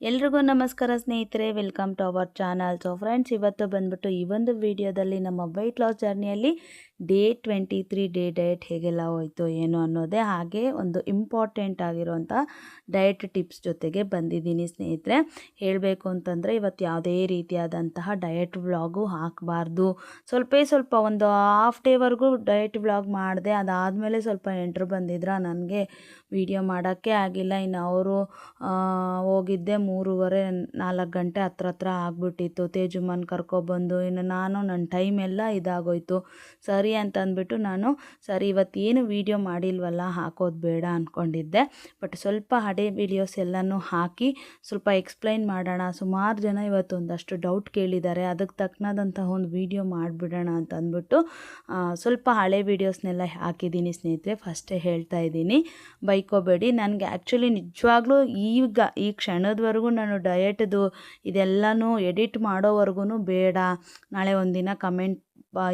ಎಲ್ರಿಗೂ ನಮಸ್ಕಾರ ಸ್ನೇಹಿತರೆ, welcome to our channel. So friends ಇವತ್ತು ಬಂದ್ಬಿಟ್ಟು ಈ ಒಂದು ವಿಡಿಯೋದಲ್ಲಿ ನಮ್ಮ weight loss ಜರ್ನಿಯಲ್ಲಿ day twenty three day diet ಹೇಗೆಲ್ಲ ಹೋಯ್ತು ಏನು ಅನ್ನೋದೇ ಹಾಗೆ ಒಂದು ಇಂಪಾರ್ಟೆಂಟ್ ಆಗಿರುವಂಥ ಡಯಟ್ ಟಿಪ್ಸ್ ಜೊತೆಗೆ ಬಂದಿದ್ದೀನಿ ಸ್ನೇಹಿತರೆ. ಹೇಳಬೇಕು ಅಂತಂದರೆ ಇವತ್ತು ಯಾವುದೇ ರೀತಿಯಾದಂತಹ ಡಯಟ್ ವ್ಲಾಗು ಹಾಕಬಾರ್ದು. ಸ್ವಲ್ಪ ಸ್ವಲ್ಪ ಒಂದು ಹಾಫ್ ಡೇವರೆಗೂ ಡಯಟ್ ವ್ಲಾಗ್ ಮಾಡಿದೆ. ಅದಾದಮೇಲೆ ಸ್ವಲ್ಪ ಎಂಟ್ರು ಬಂದಿದ್ರ ನನಗೆ ವಿಡಿಯೋ ಮಾಡೋಕ್ಕೆ ಆಗಿಲ್ಲ. ಇನ್ನು ಅವರು ಹೋಗಿದ್ದೆ ಮೂರುವರೆ, ನಾಲ್ಕು ಗಂಟೆ ಹತ್ರ ಹತ್ರ ಆಗಿಬಿಟ್ಟಿತ್ತು. ತೇಜುಮನ್ ಕರ್ಕೊಬಂದು, ಇನ್ನು ನಾನು ನನ್ನ ಟೈಮೆಲ್ಲ ಇದಾಗೋಯಿತು ಇದಾಗೋಯ್ತು. ಸರಿ ಅಂತ ಅಂದ್ಬಿಟ್ಟು ನಾನು, ಸರಿ, ಇವತ್ತೇನು ವೀಡಿಯೋ ಮಾಡಿಲ್ವಲ್ಲ, ಹಾಕೋದು ಬೇಡ ಅಂದ್ಕೊಂಡಿದ್ದೆ ಬಟ್ ಸ್ವಲ್ಪ ಹಳೆ ವೀಡಿಯೋಸ್ ಎಲ್ಲನೂ ಹಾಕಿ, ಸ್ವಲ್ಪ ಎಕ್ಸ್ಪ್ಲೈನ್ ಮಾಡೋಣ. ಸುಮಾರು ಜನ ಇವತ್ತು ಒಂದಷ್ಟು ಡೌಟ್ ಕೇಳಿದ್ದಾರೆ. ಅದಕ್ಕೆ ತಕ್ಕನಾದಂತಹ ಒಂದು ವೀಡಿಯೋ ಮಾಡಿಬಿಡೋಣ ಅಂತ ಅಂದ್ಬಿಟ್ಟು ಸ್ವಲ್ಪ ಹಳೆ ವೀಡಿಯೋಸ್ನೆಲ್ಲ ಹಾಕಿದ್ದೀನಿ ಸ್ನೇಹಿತರೆ. ಫಸ್ಟೇ ಹೇಳ್ತಾ ಇದ್ದೀನಿ. ಬೈಕೋಬೇಡಿ. ನನಗೆ ಆ್ಯಕ್ಚುಲಿ ನಿಜವಾಗ್ಲೂ ಈಗ, ಈ ಕ್ಷಣದವರೆಗೂ ನಾನು ಡಯಟ್ದು ಇದೆಲ್ಲನೂ ಎಡಿಟ್ ಮಾಡೋವರೆಗೂ ಬೇಡ. ನಾಳೆ ಒಂದಿನ ಕಮೆಂಟ್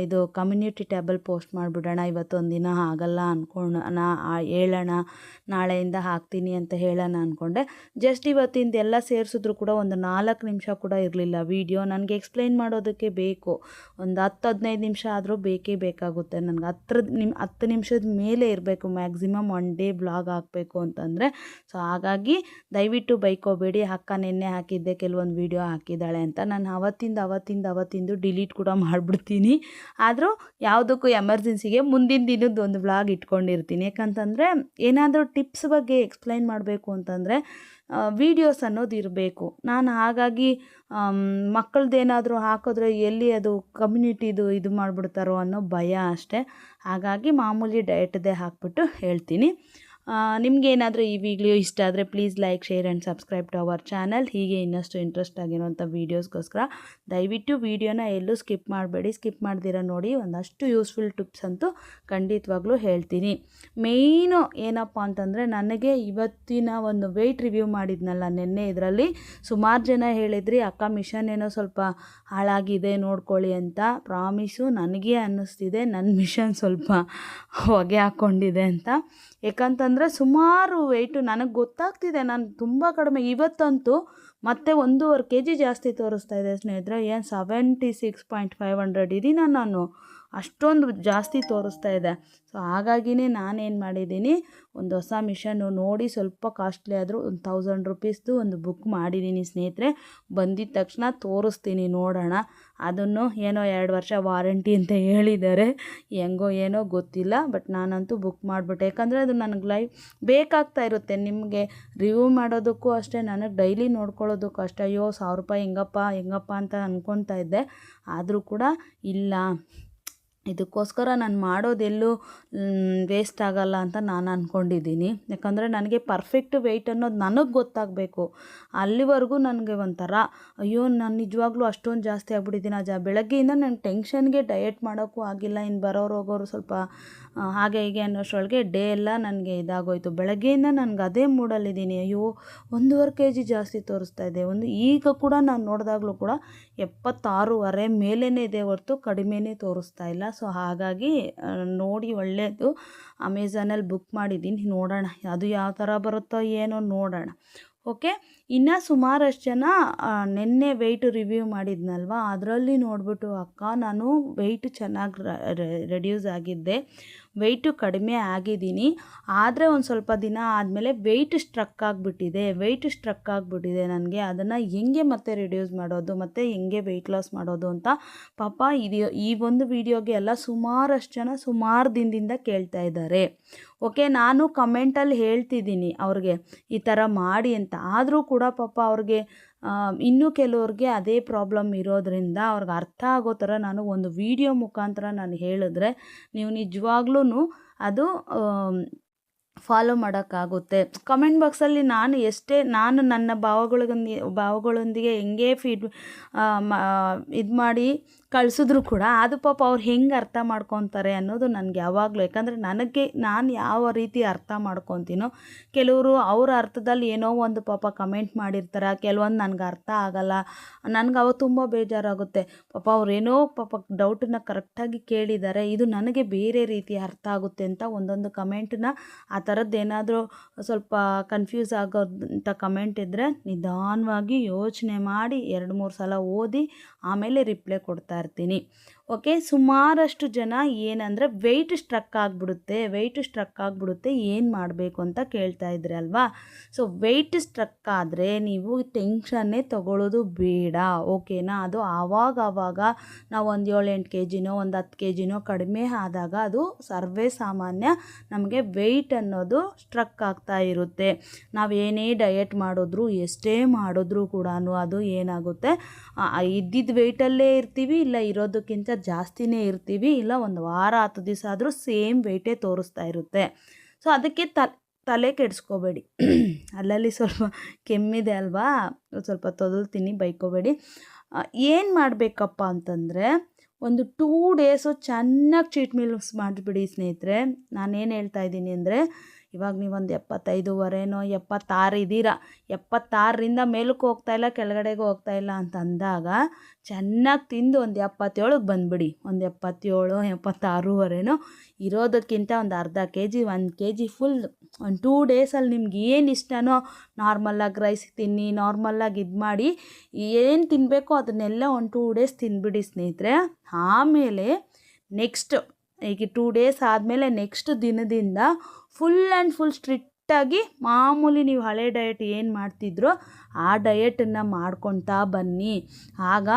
ಇದು ಕಮ್ಯುನಿಟಿ ಟೇಬಲ್ ಪೋಸ್ಟ್ ಮಾಡಿಬಿಡೋಣ, ಇವತ್ತೊಂದು ದಿನ ಆಗಲ್ಲ ಅಂದ್ಕೊಂಡು ನಾ ಹೇಳೋಣ, ನಾಳೆಯಿಂದ ಹಾಕ್ತೀನಿ ಅಂತ ಹೇಳೋಣ ಅಂದ್ಕೊಂಡೆ ಜಸ್ಟ್ ಇವತ್ತಿಂದ ಎಲ್ಲ ಸೇರಿಸಿದ್ರು ಕೂಡ ಒಂದು ನಾಲ್ಕು ನಿಮಿಷ ಕೂಡ ಇರಲಿಲ್ಲ ವೀಡಿಯೋ ನನಗೆ ಎಕ್ಸ್ಪ್ಲೈನ್ ಮಾಡೋದಕ್ಕೆ ಬೇಕು. ಒಂದು ಹತ್ತು ಹದಿನೈದು ನಿಮಿಷ ಆದರೂ ಬೇಕೇ ಬೇಕಾಗುತ್ತೆ. ನನಗೆ ಹತ್ರ ನಿಮ್, ಹತ್ತು ನಿಮಿಷದ ಮೇಲೆ ಇರಬೇಕು. ಮ್ಯಾಕ್ಸಿಮಮ್ ಒನ್ ಡೇ ಬ್ಲಾಗ್ ಹಾಕಬೇಕು ಅಂತಂದರೆ. ಸೊ ಹಾಗಾಗಿ ದಯವಿಟ್ಟು ಬೈಕೋಬೇಡಿ. ಅಕ್ಕ ನಿನ್ನೆ ಹಾಕಿದ್ದೆ, ಕೆಲವೊಂದು ವೀಡಿಯೋ ಹಾಕಿದ್ದಾಳೆ ಅಂತ. ನಾನು ಅವತ್ತಿಂದ ಅವತ್ತಿಂದ, ಅವತ್ತಿಂದು ಡಿಲೀಟ್ ಕೂಡ ಮಾಡಿಬಿಡ್ತೀನಿ. ಆದರೂ ಯಾವುದಕ್ಕೂ ಎಮರ್ಜೆನ್ಸಿಗೆ ಮುಂದಿನ ದಿನದ ಒಂದು ವ್ಲಾಗ್ ಇಟ್ಕೊಂಡಿರ್ತೀನಿ. ಯಾಕಂತಂದರೆ ಏನಾದರೂ ಟಿಪ್ಸ್ ಬಗ್ಗೆ ಎಕ್ಸ್ಪ್ಲೈನ್ ಮಾಡಬೇಕು ಅಂತಂದರೆ ವೀಡಿಯೋಸ್ ಅನ್ನೋದು ಇರಬೇಕು. ನಾನು ಹಾಗಾಗಿ ಮಕ್ಕಳದ್ದೇನಾದರೂ ಹಾಕಿದ್ರೆ ಎಲ್ಲಿ ಅದು ಕಮ್ಯುನಿಟಿದು ಇದು ಮಾಡಿಬಿಡ್ತಾರೋ ಅನ್ನೋ ಭಯ ಅಷ್ಟೇ. ಹಾಗಾಗಿ ಮಾಮೂಲಿ ಡಯಟ್ದೇ ಹಾಕ್ಬಿಟ್ಟು ಹೇಳ್ತೀನಿ. ನಿಮಗೇನಾದರೂ ಈ ವಿಡಿಯೋ ಇಷ್ಟ ಆದರೆ please like share and subscribe to our channel ಹೀಗೆ ಇನ್ನಷ್ಟು ಇಂಟ್ರೆಸ್ಟ್ ಆಗಿರೋಂಥ ವೀಡಿಯೋಸ್ಗೋಸ್ಕರ ದಯವಿಟ್ಟು ವೀಡಿಯೋನ ಎಲ್ಲೂ ಸ್ಕಿಪ್ ಮಾಡಬೇಡಿ. ಸ್ಕಿಪ್ ಮಾಡ್ದಿರ ನೋಡಿ ಒಂದಷ್ಟು ಯೂಸ್ಫುಲ್ ಟಿಪ್ಸ್ ಅಂತೂ ಖಂಡಿತವಾಗ್ಲೂ ಹೇಳ್ತೀನಿ. ಮೇಯ್ನು ಏನಪ್ಪ ಅಂತಂದರೆ ನನಗೆ ಇವತ್ತಿನ ಒಂದು ವೆಯ್ಟ್ ರಿವ್ಯೂ ಮಾಡಿದ್ನಲ್ಲ ನಿನ್ನೆ ಇದರಲ್ಲಿ. ಸುಮಾರು ಜನ ಹೇಳಿದ್ರಿ, ಅಕ್ಕ ಮಿಷನ್ ಏನೋ ಸ್ವಲ್ಪ ಹಾಳಾಗಿದೆ, ನೋಡ್ಕೊಳ್ಳಿ ಅಂತ. ಪ್ರಾಮಿಸು ನನಗೆ ಅನ್ನಿಸ್ತಿದೆ ನನ್ನ ಮಿಷನ್ ಸ್ವಲ್ಪ ಹೊಗೆ ಹಾಕ್ಕೊಂಡಿದೆ ಅಂತ. ಯಾಕಂತಂದರೆ ಸುಮಾರು ವೆಯ್ಟು ನನಗೆ ಗೊತ್ತಾಗ್ತಿದೆ. ನಾನು ತುಂಬ ಕಡಿಮೆ. ಇವತ್ತಂತೂ ಮತ್ತೆ ಒಂದೂವರೆ ಕೆ ಜಿ ಜಾಸ್ತಿ ತೋರಿಸ್ತಾ ಇದೆ ಸ್ನೇಹಿತರೆ. ಏನು seventy six point five hundred ಇದೀನ ನಾನು. ಅಷ್ಟೊಂದು ಜಾಸ್ತಿ ತೋರಿಸ್ತಾ ಇದೆ. ಸೊ ಹಾಗಾಗಿನೇ ನಾನೇನು ಮಾಡಿದ್ದೀನಿ, ಒಂದು ಹೊಸ ಮಿಷನ್ನು ನೋಡಿ ಸ್ವಲ್ಪ ಕಾಸ್ಟ್ಲಿ ಆದರೂ ಒಂದು ತೌಸಂಡ್ ರುಪೀಸ್ದು ಒಂದು ಬುಕ್ ಮಾಡಿದ್ದೀನಿ ಸ್ನೇಹಿತರೆ. ಬಂದಿದ್ದ ತಕ್ಷಣ ತೋರಿಸ್ತೀನಿ, ನೋಡೋಣ. ಅದನ್ನು ಏನೋ ಎರಡು ವರ್ಷ ವಾರಂಟಿ ಅಂತ ಹೇಳಿದ್ದಾರೆ. ಹೆಂಗೋ ಏನೋ ಗೊತ್ತಿಲ್ಲ ಬಟ್ ನಾನಂತೂ ಬುಕ್ ಮಾಡಿಬಿಟ್ಟೆ. ಯಾಕಂದರೆ ಅದು ನನಗೆ ಲೈಫ್ ಬೇಕಾಗ್ತಾ ಇರುತ್ತೆ. ನಿಮಗೆ ರಿವ್ಯೂ ಮಾಡೋದಕ್ಕೂ ಅಷ್ಟೇ, ನನಗೆ ಡೈಲಿ ನೋಡ್ಕೊಳ್ಳೋದಕ್ಕೂ ಅಷ್ಟೇ. ಅಯ್ಯೋ, ಸಾವಿರ ರೂಪಾಯಿ ಹೆಂಗಪ್ಪ ಹೆಂಗಪ್ಪ ಅಂತ ಅಂದ್ಕೊತಾ ಇದ್ದೆ. ಆದರೂ ಕೂಡ ಇಲ್ಲ. ಇದಕ್ಕೋಸ್ಕರ ನಾನು ಮಾಡೋದೆಲ್ಲೂ ವೇಸ್ಟ್ ಆಗಲ್ಲ ಅಂತ ನಾನು ಅಂದ್ಕೊಂಡಿದ್ದೀನಿ ಯಾಕಂದರೆ ನನಗೆ ಪರ್ಫೆಕ್ಟ್ ವೆಯ್ಟ್ ಅನ್ನೋದು ನನಗೆ ಗೊತ್ತಾಗಬೇಕು. ಅಲ್ಲಿವರೆಗೂ ನನಗೆ ಒಂಥರ, ಅಯ್ಯೋ, ನಾನು ನಿಜವಾಗ್ಲೂ ಅಷ್ಟೊಂದು ಜಾಸ್ತಿ ಆಗ್ಬಿಟ್ಟಿದ್ದೀನಿ ಅಜ್ಜ ಬೆಳಗ್ಗೆಯಿಂದ ನನಗೆ ಟೆನ್ಷನ್ಗೆ ಡಯಟ್ ಮಾಡೋಕ್ಕೂ ಆಗಿಲ್ಲ. ಇನ್ನು ಬರೋರು ಹೋಗೋರು ಸ್ವಲ್ಪ ಹಾಗೆ ಹೀಗೆ ಅನ್ನೋಷ್ಟರೊಳಗೆ ಡೇ ಎಲ್ಲ ನನಗೆ ಇದಾಗೋಯ್ತು. ಬೆಳಗ್ಗೆಯಿಂದ ನನಗೆ ಅದೇ ಮೂಡಲ್ಲಿದ್ದೀನಿ. ಅಯ್ಯೋ, ಒಂದೂವರೆ ಕೆ ಜಿ ಜಾಸ್ತಿ ತೋರಿಸ್ತಾ ಇದೆ. ಒಂದು, ಈಗ ಕೂಡ ನಾನು ನೋಡಿದಾಗಲೂ ಕೂಡ ಎಪ್ಪತ್ತಾರೂವರೆ ಮೇಲೇ ಇದೆ ಹೊರತು ಕಡಿಮೆನೇ ತೋರಿಸ್ತಾ ಇಲ್ಲ. ಸೊ ಹಾಗಾಗಿ ನೋಡಿ ಒಳ್ಳೆಯದು ಅಮೆಝಾನಲ್ಲಿ ಬುಕ್ ಮಾಡಿದ್ದೀನಿ, ನೋಡೋಣ. ಅದು ಯಾವ ಥರ ಬರುತ್ತೋ ಏನೋ ನೋಡೋಣ. ಓಕೆ? ಇನ್ನು ಸುಮಾರಷ್ಟು ಜನ ನಿನ್ನೆ ವೆಯ್ಟ್ ರಿವ್ಯೂ ಮಾಡಿದ್ನಲ್ವ? ಅದರಲ್ಲಿ ನೋಡಿಬಿಟ್ಟು, ಅಕ್ಕ, ನಾನು ವೆಯ್ಟ್ ಚೆನ್ನಾಗಿ ರೆಡ್ಯೂಸ್ ಆಗಿದ್ದೆ. ವೆಯ್ಟು ಕಡಿಮೆ ಆಗಿದ್ದೀನಿ. ಆದರೆ ಒಂದು ಸ್ವಲ್ಪ ದಿನ ಆದಮೇಲೆ ವೆಯ್ಟ್ ಸ್ಟ್ರಕ್ ಆಗಿಬಿಟ್ಟಿದೆ. ವೆಯ್ಟ್ ಸ್ಟ್ರಕ್ ಆಗಿಬಿಟ್ಟಿದೆ ನನಗೆ. ಅದನ್ನು ಹೆಂಗೆ ಮತ್ತೆ ರಿಡ್ಯೂಸ್ ಮಾಡೋದು, ಮತ್ತು ಹೆಂಗೆ ವೆಯ್ಟ್ ಲಾಸ್ ಮಾಡೋದು ಅಂತ ಪಾಪ ಇದು ಈ ಒಂದು ವಿಡಿಯೋಗೆ ಎಲ್ಲ ಸುಮಾರಷ್ಟು ಜನ ಸುಮಾರು ದಿನದಿಂದ ಕೇಳ್ತಾ ಇದ್ದಾರೆ. ಓಕೆ, ನಾನು ಕಮೆಂಟಲ್ಲಿ ಹೇಳ್ತಿದ್ದೀನಿ ಅವ್ರಿಗೆ, ಈ ಥರ ಮಾಡಿ ಅಂತ. ಆದರೂ ಕೂಡ ಪಾಪ ಅವ್ರಿಗೆ ಇನ್ನೂ ಕೆಲವ್ರಿಗೆ ಅದೇ ಪ್ರಾಬ್ಲಮ್ ಇರೋದರಿಂದ ಅವ್ರಿಗೆ ಅರ್ಥ ಆಗೋ ಥರ ನಾನು ಒಂದು ವಿಡಿಯೋ ಮುಖಾಂತರ ನಾನು ಹೇಳಿದ್ರೆ ನೀವು ನಿಜವಾಗ್ಲೂ ಅದು ಫಾಲೋ ಮಾಡೋಕ್ಕಾಗುತ್ತೆ. ಕಮೆಂಟ್ ಬಾಕ್ಸಲ್ಲಿ ನಾನು ಎಷ್ಟೇ, ನಾನು ನನ್ನ ಭಾವಗಳಿಗೊಂದಿ, ಭಾವಗಳೊಂದಿಗೆ ಹೆಂಗೆ ಫೀಡ್ ಇದು ಮಾಡಿ ಕಳಿಸಿದ್ರು ಕೂಡ ಅದು ಪಾಪ ಅವ್ರು ಹೆಂಗೆ ಅರ್ಥ ಮಾಡ್ಕೊತಾರೆ ಅನ್ನೋದು ನನಗೆ ಯಾವಾಗಲೂ, ಯಾಕಂದರೆ ನನಗೆ ನಾನು ಯಾವ ರೀತಿ ಅರ್ಥ ಮಾಡ್ಕೊತೀನೋ, ಕೆಲವರು ಅವರ ಅರ್ಥದಲ್ಲಿ ಏನೋ ಒಂದು ಪಾಪ ಕಮೆಂಟ್ ಮಾಡಿರ್ತಾರೆ, ಕೆಲವೊಂದು ನನಗೆ ಅರ್ಥ ಆಗಲ್ಲ, ನನಗೆ ಅವಾಗ ತುಂಬ ಬೇಜಾರಾಗುತ್ತೆ. ಪಾಪ ಅವ್ರೇನೋ ಪಾಪ ಡೌಟನ್ನ ಕರೆಕ್ಟಾಗಿ ಕೇಳಿದ್ದಾರೆ ಇದು ನನಗೆ ಬೇರೆ ರೀತಿ ಅರ್ಥ ಆಗುತ್ತೆ ಅಂತ ಒಂದೊಂದು ಕಮೆಂಟನ್ನ ಆ ಥರದ್ದು ಏನಾದರೂ ಸ್ವಲ್ಪ ಕನ್ಫ್ಯೂಸ್ ಆಗೋಂಥ ಕಮೆಂಟ್ ಇದ್ದರೆ ನಿಧಾನವಾಗಿ ಯೋಚನೆ ಮಾಡಿ ಎರಡು ಮೂರು ಸಲ ಓದಿ ಆಮೇಲೆ ರಿಪ್ಲೈ ಕೊಡ್ತಾ ಇರ್ತೀನಿ ಓಕೆ? ಸುಮಾರಷ್ಟು ಜನ ಏನಂದರೆ ವೆಯ್ಟ್ ಸ್ಟ್ರಕ್ ಆಗಿಬಿಡುತ್ತೆ ವೆಯ್ಟ್ ಸ್ಟ್ರಕ್ ಆಗಿಬಿಡುತ್ತೆ, ಏನು ಮಾಡಬೇಕು ಅಂತ ಕೇಳ್ತಾ ಇದ್ರಿ ಅಲ್ವಾ? ಸೊ ವೆಯ್ಟ್ ಸ್ಟ್ರಕ್ ಆದರೆ ನೀವು ಟೆನ್ಷನ್ನೇ ತಗೊಳ್ಳೋದು ಬೇಡ ಓಕೆನಾ ಅದು ಆವಾಗ ಆವಾಗ ನಾವು ಒಂದು ಏಳು ಎಂಟು ಕೆ ಜಿನೋ ಒಂದು ಹತ್ತು ಕೆ ಜಿನೋ ಕಡಿಮೆ ಆದಾಗ ಅದು ಸರ್ವೇ ಸಾಮಾನ್ಯ ನಮಗೆ ವೆಯ್ಟ್ ಅನ್ನೋದು ಸ್ಟ್ರಕ್ ಆಗ್ತಾ ಇರುತ್ತೆ. ನಾವು ಏನೇ ಡಯಟ್ ಮಾಡಿದ್ರು, ಎಷ್ಟೇ ಮಾಡಿದ್ರು ಕೂಡ ಅದು ಏನಾಗುತ್ತೆ? ಇದ್ದಿದ್ದ ವೆಯ್ಟಲ್ಲೇ ಇರ್ತೀವಿ, ಇಲ್ಲ ಇರೋದಕ್ಕಿಂತ ಜಾಸ್ತಿನೇ ಇರ್ತೀವಿ, ಇಲ್ಲ ಒಂದು ವಾರ, ಹತ್ತು ದಿವಸ ಆದರೂ ಸೇಮ್ ವೆಯ್ಟೇ ತೋರಿಸ್ತಾ ಇರುತ್ತೆ. ಸೊ ಅದಕ್ಕೆ ತಲೆ ಕೆಡಿಸ್ಕೋಬೇಡಿ. ಅಲ್ಲಲ್ಲಿ ಸ್ವಲ್ಪ ಕೆಮ್ಮಿದೆ ಅಲ್ವಾ, ಸ್ವಲ್ಪ ತೊದಲ್ತೀನಿ, ಬೈಕೋಬೇಡಿ. ಏನು ಮಾಡಬೇಕಪ್ಪ ಅಂತಂದರೆ, ಒಂದು ಟೂ ಡೇಸು ಚೆನ್ನಾಗಿ ಚೀಟ್ ಮೀಲ್ಸ್ ಮಾಡಿಬಿಡಿ ಸ್ನೇಹಿತರೆ. ನಾನೇನು ಹೇಳ್ತಾ ಇದ್ದೀನಿ ಅಂದರೆ ಇವಾಗ ನೀವೊಂದು ಎಪ್ಪತ್ತೈದುವರೆನೋ ಎಪ್ಪತ್ತಾರು ಇದ್ದೀರಾ, ಎಪ್ಪತ್ತಾರರಿಂದ ಮೇಲಕ್ಕೆ ಹೋಗ್ತಾ ಇಲ್ಲ, ಕೆಳಗಡೆಗೆ ಹೋಗ್ತಾ ಇಲ್ಲ ಅಂತ ಅಂದಾಗ ಚೆನ್ನಾಗಿ ತಿಂದು ಒಂದು ಎಪ್ಪತ್ತೇಳಕ್ಕೆ ಬಂದುಬಿಡಿ. ಒಂದು ಎಪ್ಪತ್ತೇಳು, ಎಪ್ಪತ್ತಾರೂವರೆನೋ ಇರೋದಕ್ಕಿಂತ ಒಂದು ಅರ್ಧ ಕೆ ಜಿ ಒಂದು ಕೆ ಜಿ ಫುಲ್ ಒಂದು ಟೂ ಡೇಸಲ್ಲಿ ನಿಮ್ಗೆ ಏನು ಇಷ್ಟನೋ ನಾರ್ಮಲ್ಲಾಗಿ ರೈಸ್ ತಿನ್ನಿ, ನಾರ್ಮಲ್ಲಾಗಿ ಇದು ಮಾಡಿ ಏನು ತಿನ್ನಬೇಕೋ ಅದನ್ನೆಲ್ಲ ಒಂದು ಟೂ ಡೇಸ್ ತಿನ್ಬಿಡಿ ಸ್ನೇಹಿತರೆ. ಆಮೇಲೆ ನೆಕ್ಸ್ಟ್, ಈಗ ಟೂ ಡೇಸ್ ಆದಮೇಲೆ ನೆಕ್ಸ್ಟ್ ದಿನದಿಂದ ಫುಲ್ ಆ್ಯಂಡ್ ಫುಲ್ ಸ್ಟ್ರಿಕ್ಟಾಗಿ ಮಾಮೂಲಿ ನೀವು ಹಳೆ ಡಯಟ್ ಏನು ಮಾಡ್ತಿದ್ರೋ ಆ ಡಯಟನ್ನು ಮಾಡ್ಕೊತಾ ಬನ್ನಿ. ಆಗ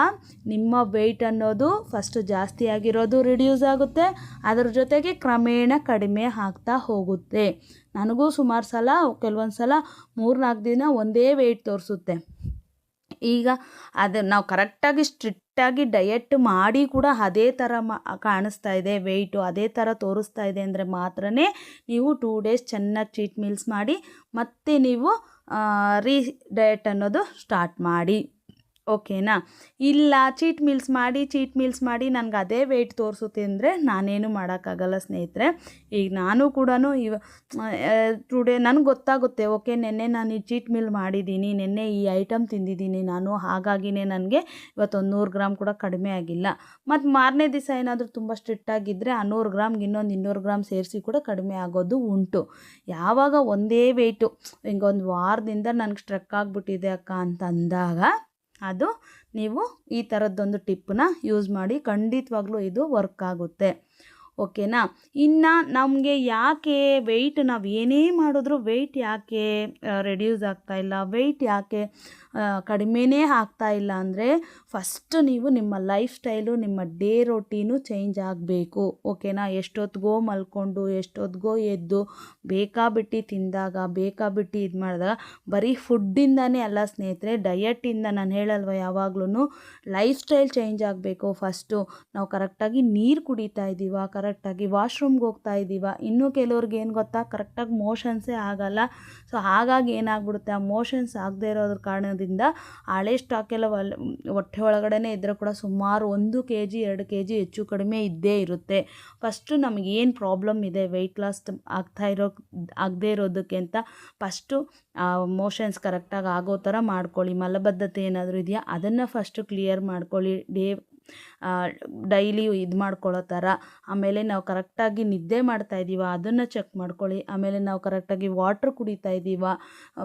ನಿಮ್ಮ ವೆಯ್ಟ್ ಅನ್ನೋದು ಫಸ್ಟು ಜಾಸ್ತಿ ಆಗಿರೋದು ರಿಡ್ಯೂಸ್ ಆಗುತ್ತೆ. ಅದರ ಜೊತೆಗೆ ಕ್ರಮೇಣ ಕಡಿಮೆ ಆಗ್ತಾ ಹೋಗುತ್ತೆ. ನನಗೂ ಸುಮಾರು ಸಲ ಕೆಲವೊಂದು ಸಲ ಮೂರು ನಾಲ್ಕು ದಿನ ಒಂದೇ ವೆಯ್ಟ್ ತೋರಿಸುತ್ತೆ. ಈಗ ಅದು ನಾವು ಕರೆಕ್ಟಾಗಿ ಸ್ಟ್ರಿಕ್ಟಾಗಿ ಡಯಟ್ ಮಾಡಿ ಕೂಡ ಅದೇ ಥರ ಕಾಣಿಸ್ತಾ ಇದೆ ವೆಯ್ಟು ಅದೇ ಥರ ತೋರಿಸ್ತಾ ಇದೆ ಅಂದರೆ ಮಾತ್ರ ನೀವು ಟೂ ಡೇಸ್ ಚೆನ್ನಾಗಿ ಚೀಟ್ ಮೀಲ್ಸ್ ಮಾಡಿ ಮತ್ತೆ ನೀವು ರೀ ಡಯಟ್ ಅನ್ನೋದು ಸ್ಟಾರ್ಟ್ ಮಾಡಿ. ಓಕೆನಾ? ಇಲ್ಲ, ಚೀಟ್ ಮೀಲ್ಸ್ ಮಾಡಿ, ಚೀಟ್ ಮೀಲ್ಸ್ ಮಾಡಿ ನನಗೆ ಅದೇ ವೆಯ್ಟ್ ತೋರಿಸುತ್ತೆ ಅಂದರೆ ನಾನೇನು ಮಾಡೋಕ್ಕಾಗಲ್ಲ ಸ್ನೇಹಿತರೆ. ಈಗ ನಾನು ಕೂಡ ಇವ ಟುಡೇ ನನಗೆ ಗೊತ್ತಾಗುತ್ತೆ, ಓಕೆ, ನಿನ್ನೆ ನಾನು ಈ ಚೀಟ್ ಮೀಲ್ ಮಾಡಿದ್ದೀನಿ, ನಿನ್ನೆ ಈ ಐಟಮ್ ತಿಂದಿದ್ದೀನಿ ನಾನು, ಹಾಗಾಗಿನೇ ನನಗೆ ಇವತ್ತೊಂದು ನೂರು ಗ್ರಾಮ್ ಕೂಡ ಕಡಿಮೆ ಆಗಿಲ್ಲ. ಮತ್ತು ಮಾರನೇ ದಿವಸ ಏನಾದರೂ ತುಂಬ ಸ್ಟ್ರಿಕ್ಟ್ ಆಗಿದ್ದರೆ ಆ ನೂರು ಗ್ರಾಮ್ಗೆ ಇನ್ನೊಂದು ಇನ್ನೂರು ಗ್ರಾಮ್ ಸೇರಿಸಿ ಕೂಡ ಕಡಿಮೆ ಆಗೋದು ಉಂಟು. ಯಾವಾಗ ಒಂದೇ ವೆಯ್ಟು ಹಿಂಗೊಂದು ವಾರದಿಂದ ನನಗೆ ಸ್ಟ್ರಕ್ ಆಗಿಬಿಟ್ಟಿದೆ ಅಕ್ಕ ಅಂತ ಅಂದಾಗ ಅದು ನೀವು ಈ ಥರದ್ದೊಂದು ಟಿಪ್ಪನ್ನ ಯೂಸ್ ಮಾಡಿ ಖಂಡಿತವಾಗ್ಲೂ ಇದು ವರ್ಕ್ ಆಗುತ್ತೆ. ಓಕೆನಾ? ಇನ್ನು ನಮಗೆ ಯಾಕೆ ವೆಯ್ಟ್ ನಾವು ಏನೇ ಮಾಡಿದ್ರು ವೆಯ್ಟ್ ಯಾಕೆ ರೆಡ್ಯೂಸ್ ಇಲ್ಲ? ವೆಯ್ಟ್ ಯಾಕೆ ಕಡಿಮೆನೇ ಆಗ್ತಾ ಇಲ್ಲ ಅಂದರೆ ಫಸ್ಟ್ ನೀವು ನಿಮ್ಮ ಲೈಫ್ ಸ್ಟೈಲು ನಿಮ್ಮ ಡೇ ರೊಟೀನು ಚೇಂಜ್ ಆಗಬೇಕು. ಓಕೆನಾ? ಎಷ್ಟೊತ್ತಿಗೋ ಮಲ್ಕೊಂಡು ಎಷ್ಟೊತ್ತಿಗೋ ಎದ್ದು, ಬೇಕಾಬಿಟ್ಟು ತಿಂದಾಗ, ಬೇಕಾಬಿಟ್ಟು ಇದು ಮಾಡಿದಾಗ ಬರೀ ಫುಡ್ಡಿಂದನೇ ಅಲ್ಲ ಸ್ನೇಹಿತರೆ ಡಯಟಿಂದ ನಾನು ಹೇಳಲ್ವ ಯಾವಾಗ್ಲೂ ಲೈಫ್ ಸ್ಟೈಲ್ ಚೇಂಜ್ ಆಗಬೇಕು. ಫಸ್ಟು ನಾವು ಕರೆಕ್ಟಾಗಿ ನೀರು ಕುಡಿತಾ ಇದ್ದೀವ ಕರೆಕ್ಟಾಗಿ ವಾಶ್ರೂಮ್ಗೆ ಹೋಗ್ತಾ ಇದ್ದೀವ ಇನ್ನೂ ಕೆಲವ್ರಿಗೆ ಏನು ಗೊತ್ತಾ, ಕರೆಕ್ಟಾಗಿ ಮೋಷನ್ಸೇ ಆಗಲ್ಲ. ಸೊ, ಹಾಗಾಗಿ ಏನಾಗ್ಬಿಡುತ್ತೆ, ಆ ಮೋಷನ್ಸ್ ಆಗದೇ ಇರೋದ್ರ ಕಾರಣದಿಂದ ಹಳೆ ಸ್ಟಾಕೆಲ್ಲ ಒಲ್, ಹೊಟ್ಟೆ ಒಳಗಡೆನೇ ಇದ್ದರೆ ಕೂಡ ಸುಮಾರು ಒಂದು ಕೆ ಜಿ ಎರಡು ಕೆ ಜಿ ಹೆಚ್ಚು ಕಡಿಮೆ ಇದ್ದೇ ಇರುತ್ತೆ. ಫಸ್ಟು ನಮಗೆ ಏನು ಪ್ರಾಬ್ಲಮ್ ಇದೆ ವೆಯ್ಟ್ ಲಾಸ್ ಆಗ್ತಾ ಇರೋ, ಆಗದೇ ಇರೋದಕ್ಕೆ ಅಂತ ಫಸ್ಟು ಮೋಷನ್ಸ್ ಕರೆಕ್ಟಾಗಿ ಆಗೋ ಥರ ಮಾಡ್ಕೊಳ್ಳಿ. ಮಲಬದ್ಧತೆ ಏನಾದರೂ ಇದೆಯಾ, ಅದನ್ನು ಫಸ್ಟು ಕ್ಲಿಯರ್ ಮಾಡ್ಕೊಳ್ಳಿ. ಡೇ ಡೈಲಿ ಇದು ಮಾಡ್ಕೊಳ್ಳೋ ಥರ. ಆಮೇಲೆ ನಾವು ಕರೆಕ್ಟಾಗಿ ನಿದ್ದೆ ಮಾಡ್ತಾ ಇದ್ದೀವ ಅದನ್ನು ಚೆಕ್ ಮಾಡ್ಕೊಳ್ಳಿ. ಆಮೇಲೆ ನಾವು ಕರೆಕ್ಟಾಗಿ ವಾಟ್ರ್ ಕುಡಿತಾ ಇದ್ದೀವ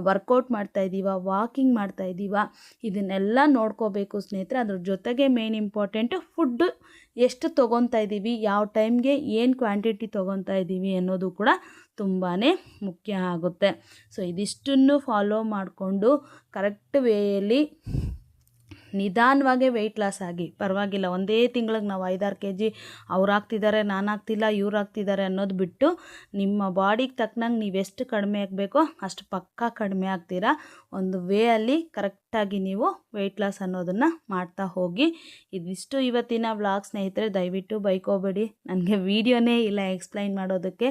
ವರ್ಕೌಟ್ ಮಾಡ್ತಾ ಇದ್ದೀವ ವಾಕಿಂಗ್ ಮಾಡ್ತಾ ಇದ್ದೀವ ಇದನ್ನೆಲ್ಲ ನೋಡ್ಕೋಬೇಕು ಸ್ನೇಹಿತರೆ. ಅದ್ರ ಜೊತೆಗೆ ಮೇನ್ ಇಂಪಾರ್ಟೆಂಟು ಫುಡ್ಡು ಎಷ್ಟು ತೊಗೊತಾ ಇದ್ದೀವಿ ಯಾವ ಟೈಮ್ಗೆ ಏನು ಕ್ವಾಂಟಿಟಿ ತೊಗೊತಾ ಇದ್ದೀವಿ ಅನ್ನೋದು ಕೂಡ ತುಂಬಾ ಮುಖ್ಯ ಆಗುತ್ತೆ. ಸೊ, ಇದಿಷ್ಟನ್ನು ಫಾಲೋ ಮಾಡಿಕೊಂಡು ಕರೆಕ್ಟ್ ವೇಯಲ್ಲಿ ನಿಧಾನವಾಗೇ ವೆಯ್ಟ್ ಲಾಸ್ ಆಗಿ. ಪರವಾಗಿಲ್ಲ, ಒಂದೇ ತಿಂಗಳಿಗೆ ನಾವು ಐದಾರು ಕೆ ಜಿ ಅವ್ರು ಆಗ್ತಿದ್ದಾರೆ ನಾನು ಆಗ್ತಿಲ್ಲ ಇವ್ರು ಆಗ್ತಿದ್ದಾರೆ ಅನ್ನೋದು ಬಿಟ್ಟು ನಿಮ್ಮ ಬಾಡಿಗೆ ತಕ್ಕನಂಗೆ ನೀವು ಎಷ್ಟು ಕಡಿಮೆ ಆಗಬೇಕೋ ಅಷ್ಟು ಪಕ್ಕಾ ಕಡಿಮೆ ಆಗ್ತೀರಾ. ಒಂದು ವೇ ಅಲ್ಲಿ ಕರೆಕ್ಟಾಗಿ ನೀವು ವೆಯ್ಟ್ ಲಾಸ್ ಅನ್ನೋದನ್ನು ಮಾಡ್ತಾ ಹೋಗಿ. ಇದಿಷ್ಟು ಇವತ್ತಿನ ವ್ಲಾಗ್ ಸ್ನೇಹಿತರೆ, ದಯವಿಟ್ಟು ಬೈಕೋಬೇಡಿ. ನನಗೆ ವೀಡಿಯೋನೇ ಇಲ್ಲ ಎಕ್ಸ್ಪ್ಲೈನ್ ಮಾಡೋದಕ್ಕೆ.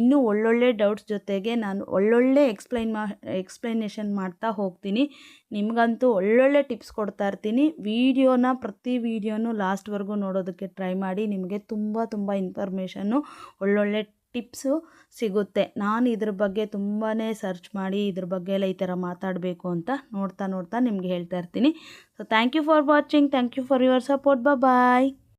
ಇನ್ನೂ ಒಳ್ಳೊಳ್ಳೆ ಡೌಟ್ಸ್ ಜೊತೆಗೆ ನಾನು ಒಳ್ಳೊಳ್ಳೆ ಎಕ್ಸ್ಪ್ಲೈನ್ ಮಾ ಎಕ್ಸ್ಪ್ಲೈನೇಷನ್ ಮಾಡ್ತಾ ಹೋಗ್ತೀನಿ. ನಿಮಗಂತೂ ಒಳ್ಳೊಳ್ಳೆ ಟಿಪ್ಸ್ ಕೊಡ್ತಾ ಇರ್ತೀನಿ. ವೀಡಿಯೋನ ಪ್ರತಿ ವೀಡಿಯೋನೂ ಲಾಸ್ಟ್ವರೆಗೂ ನೋಡೋದಕ್ಕೆ ಟ್ರೈ ಮಾಡಿ. ನಿಮಗೆ ತುಂಬ ತುಂಬ ಇನ್ಫಾರ್ಮೇಷನ್ನು, ಒಳ್ಳೊಳ್ಳೆ ಟಿಪ್ಸು ಸಿಗುತ್ತೆ. ನಾನು ಇದ್ರ ಬಗ್ಗೆ ತುಂಬಾ ಸರ್ಚ್ ಮಾಡಿ, ಇದ್ರ ಬಗ್ಗೆ ಎಲ್ಲ ಈ ಥರ ಮಾತಾಡಬೇಕು ಅಂತ ನೋಡ್ತಾ ನೋಡ್ತಾ ನಿಮಗೆ ಹೇಳ್ತಾ ಇರ್ತೀನಿ. So thank you for watching thank you for your support bye